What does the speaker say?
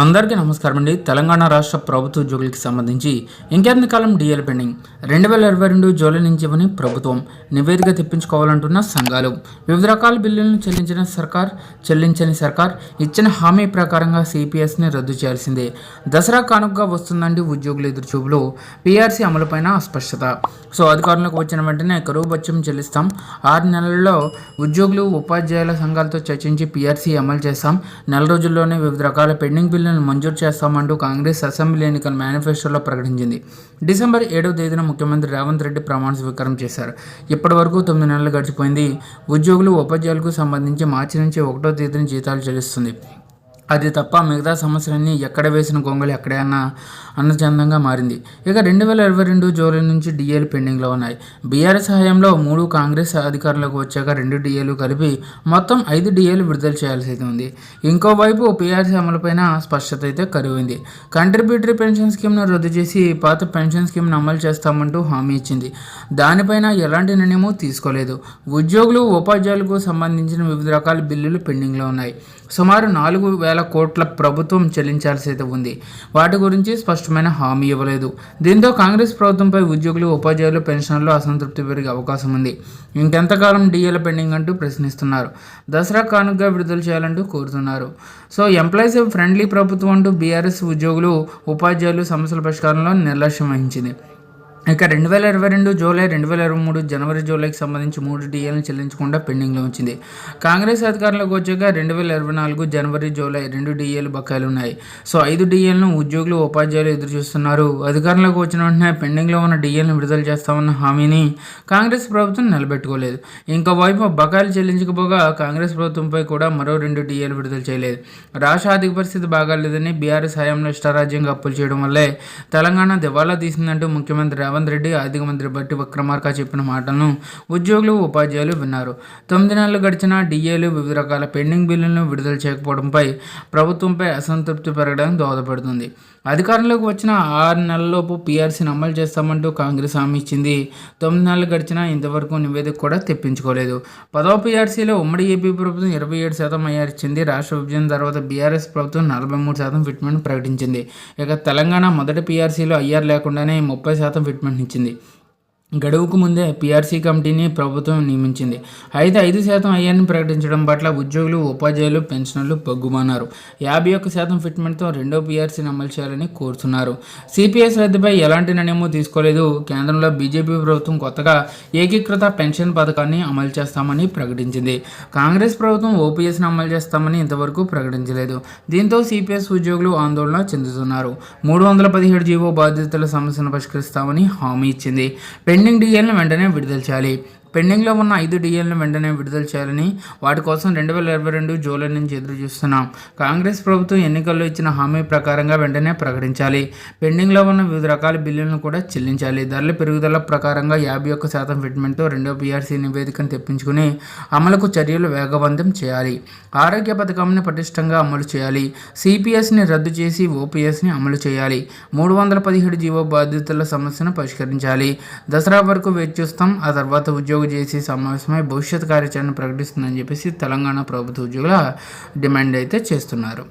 అందరికీ నమస్కారం అండి. తెలంగాణ రాష్ట్ర ప్రభుత్వ ఉద్యోగులకి సంబంధించి ఇంకెంత కాలం డిఎల్ పెండింగ్? రెండు వేల ఇరవై రెండు జూలై నుంచి ఇవ్వని ప్రభుత్వం నివేదిక తెప్పించుకోవాలంటున్న సంఘాలు. వివిధ రకాల బిల్లులను చెల్లించిన సర్కార్ చెల్లించని సర్కార్ ఇచ్చిన హామీ ప్రకారంగా సిపిఎస్ని రద్దు చేయాల్సిందే. దసరా కానుకగా వస్తుందండి ఉద్యోగుల ఎదురుచూపులు. పీఆర్సీ అమలుపైన అస్పష్టత. సో అధికారంలోకి వచ్చిన వెంటనే కరువు బత్యం చెల్లిస్తాం. ఆరు నెలల్లో ఉద్యోగులు ఉపాధ్యాయుల సంఘాలతో చర్చించి పీఆర్సీ అమలు చేస్తాం. నెల రోజుల్లోనే వివిధ రకాల పెండింగ్ బిల్లు బిల్లును మంజూరు చేస్తామంటూ కాంగ్రెస్ అసెంబ్లీ ఎన్నికల మేనిఫెస్టోలో ప్రకటించింది. డిసెంబర్ ఏడవ తేదీన ముఖ్యమంత్రి రేవంత్ రెడ్డి ప్రమాణ స్వీకారం చేశారు. ఇప్పటి వరకు తొమ్మిది నెలలు గడిచిపోయింది. ఉద్యోగులు ఉపాధ్యాయులకు సంబంధించి మార్చి నుంచి ఒకటో తేదీన జీతాలు చెల్లిస్తుంది. అది తప్ప మిగతా సమస్యలన్నీ ఎక్కడ వేసిన గొంగళి ఎక్కడే అన్న అన్నచందంగా మారింది. ఇక రెండు వేల ఇరవై రెండు జూలై నుంచి డిఏలు పెండింగ్లో ఉన్నాయి. బీఆర్ఎస్ హయాంలో మూడు కాంగ్రెస్ అధికారులకు వచ్చాక రెండు డిఏలు కలిపి మొత్తం ఐదు డిఏలు విడుదల చేయాల్సి ఉంది. ఇంకోవైపు పీఆర్సీ అమలుపైన స్పష్టత అయితే కరువైంది కంట్రిబ్యూటరీ పెన్షన్ స్కీమ్ను రద్దు చేసి పాత పెన్షన్ స్కీమ్ను అమలు చేస్తామంటూ హామీ ఇచ్చింది. దానిపైన ఎలాంటి నిర్ణయం తీసుకోలేదు. ఉద్యోగులు ఉపాధ్యాయులకు సంబంధించిన వివిధ రకాల బిల్లులు పెండింగ్లో ఉన్నాయి. సుమారు నాలుగు వేల కోట్ల ప్రభుత్వం చెల్లించాల్సి అయితే ఉంది. వాటి గురించి స్పష్టమైన హామీ ఇవ్వలేదు. దీంతో కాంగ్రెస్ ప్రభుత్వంపై ఉద్యోగులు ఉపాధ్యాయులు పెన్షన్లు అసంతృప్తి పెరిగే అవకాశం ఉంది. ఇంకెంతకాలం డిఏల పెండింగ్ అంటూ ప్రశ్నిస్తున్నారు. దసరా కానుకగా విడుదల చేయాలంటూ కోరుతున్నారు. సో ఎంప్లాయీస్ ఫ్రెండ్లీ ప్రభుత్వం అంటూ బీఆర్ఎస్ ఉద్యోగులు ఉపాధ్యాయులు సమస్యల పరిష్కారంలో నిర్లక్ష్యం వహించింది. ఇక రెండు వేల ఇరవై రెండు జూలై రెండు వేల ఇరవై మూడు జనవరి జూలైకి సంబంధించి మూడు డిఏలను చెల్లించకుండా పెండింగ్లో ఉంచింది. కాంగ్రెస్ అధికారంలోకి వచ్చాక రెండు వేల ఇరవై నాలుగు జనవరి జూలై రెండు డిఏలు బకాయిలు ఉన్నాయి. సో ఐదు డిఏలను ఉద్యోగులు ఉపాధ్యాయులు ఎదురు చూస్తున్నారు అధికారంలోకి వచ్చిన వెంటనే పెండింగ్లో ఉన్న డిఏలను విడుదల చేస్తామన్న హామీని కాంగ్రెస్ ప్రభుత్వం నిలబెట్టుకోలేదు. ఇంకోవైపు బకాయిలు చెల్లించకపోగా కాంగ్రెస్ ప్రభుత్వంపై కూడా మరో రెండు డిఏలు విడుదల చేయలేదు. రాష్ట్ర ఆర్థిక పరిస్థితి బాగాలేదని బీఆర్ఎస్ హయాంలో ఇష్టారాజ్యంగా అప్పులు చేయడం వల్లే తెలంగాణ దివాలా తీసిందంటూ ముఖ్యమంత్రి రేవంత్ రెడ్డి ఆర్థిక మంత్రి బట్టి విక్రమార్క చెప్పిన మాటలను ఉద్యోగులు ఉపాధ్యాయులు విన్నారు. తొమ్మిది నెలలు గడిచిన డిఏలు వివిధ రకాల పెండింగ్ బిల్లులను విడుదల చేయకపోవడంపై ప్రభుత్వంపై అసంతృప్తి పెరగడానికి దోహదపడుతుంది. అధికారంలోకి వచ్చిన ఆరు నెలలలోపు పీఆర్సీని అమలు చేస్తామంటూ కాంగ్రెస్ హామీ ఇచ్చింది. తొమ్మిది నెలలు గడిచినా ఇంతవరకు నివేదిక కూడా తెప్పించుకోలేదు. పదవ పీఆర్సీలో ఉమ్మడి ఏపీ ప్రభుత్వం ఇరవై ఏడు శాతం ఐఆర్ ఇచ్చింది. రాష్ట్ర విభజన తర్వాత బీఆర్ఎస్ ప్రభుత్వం నలభై మూడు శాతం ఫిట్మెంట్ ప్రకటించింది. ఇక తెలంగాణ మొదటి పీఆర్సీలో ఐఆర్ లేకుండానే ముప్పై శాతం స్టేట్మెంట్ ఇచ్చింది గడువుకు ముందే పీఆర్సీ కమిటీని ప్రభుత్వం నియమించింది. అయితే ఐదు శాతం అయ్యాన్ని ప్రకటించడం పట్ల ఉద్యోగులు ఉపాధ్యాయులు పెన్షనర్లు పగ్గుమన్నారు యాభై ఒక్క శాతం ఫిట్మెంట్తో రెండో పీఆర్సీని అమలు చేయాలని కోరుతున్నారు. సిపిఎస్ రద్దుపై ఎలాంటి నిర్ణయమూ తీసుకోలేదు. కేంద్రంలో బీజేపీ ప్రభుత్వం కొత్తగా ఏకీకృత పెన్షన్ పథకాన్ని అమలు చేస్తామని ప్రకటించింది. కాంగ్రెస్ ప్రభుత్వం ఓపీఎస్ని అమలు చేస్తామని ఇంతవరకు ప్రకటించలేదు. దీంతో సిపిఎస్ ఉద్యోగులు ఆందోళన చెందుతున్నారు. మూడు వందల పదిహేడు జీవో బాధ్యతల సమస్యను పరిష్కరిస్తామని హామీ ఇచ్చింది. పెండింగ్ డిఎల్ను వెంటనే విడుదల చేయాలి. పెండింగ్లో ఉన్న ఐదు డిఎల్ను వెంటనే విడుదల చేయాలని వాటి కోసం రెండు వేల ఇరవై రెండు జూలై నుంచి ఎదురు చూస్తున్నాం కాంగ్రెస్ ప్రభుత్వం ఎన్నికల్లో ఇచ్చిన హామీ ప్రకారంగా వెంటనే ప్రకటించాలి. పెండింగ్లో ఉన్న వివిధ రకాల బిల్లులను కూడా చెల్లించాలి. ధరల పెరుగుదల ప్రకారంగా యాభై ఒక్క శాతం ఫిట్మెంట్తో రెండో బీఆర్సీ నివేదికను తెప్పించుకుని అమలుకు చర్యలు వేగవంతం చేయాలి. ఆరోగ్య పథకంని పటిష్టంగా అమలు చేయాలి. సిపిఎస్ని రద్దు చేసి ఓపీఎస్ని అమలు చేయాలి. మూడు వందల పదిహేడు జీవో బాధ్యతల సమస్యను పరిష్కరించాలి. దసరా వరకు వేచి చూస్తాం. ఆ తర్వాత ఉద్యోగ చేసి సమావేశమై భవిష్యత్ కార్యాచరణ ప్రకటిస్తుందని చెప్పేసి తెలంగాణ ప్రభుత్వ ఉద్యోగుల డిమాండ్ అయితే చేస్తున్నారు.